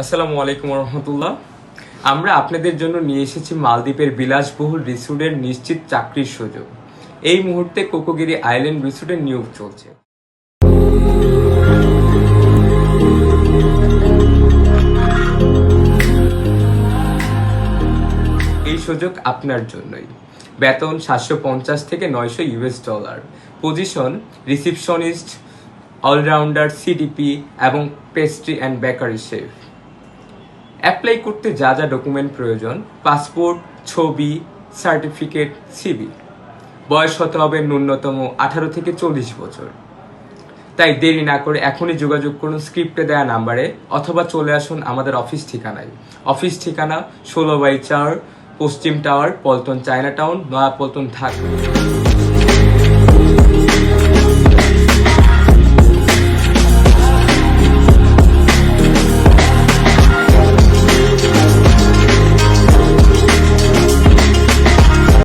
আসসালামু আলাইকুম রহমতুল্লাহ আমরা আপনাদের জন্য নিয়ে এসেছি মালদ্বীপের বিলাসবহুল রিসোর্টের নিশ্চিত চাকরির সুযোগ। এই মুহূর্তে কোকোগিরি আইল্যান্ড রিসোর্টের নিয়োগ চলছে। এই সুযোগ আপনার জন্যই। বেতন সাতশো পঞ্চাশ থেকে নয়শো US dollar. Position receptionist, allrounder, CDP এবং pastry and bakery chef. Apply করতে যা যা ডকুমেন্ট প্রয়োজন পাসপোর্ট ছবি সার্টিফিকেট সিবি বয়স হতে হবে ন্যূনতম আঠারো থেকে চল্লিশ বছর। তাই দেরি না করে এখনই যোগাযোগ করুন স্ক্রিপ্টে দেওয়া নাম্বারে, অথবা চলে আসুন আমাদের অফিস ঠিকানায়। অফিস ঠিকানা ষোলো বাই চার পশ্চিম tower, Paltan China town Naya Paltan Dhaka.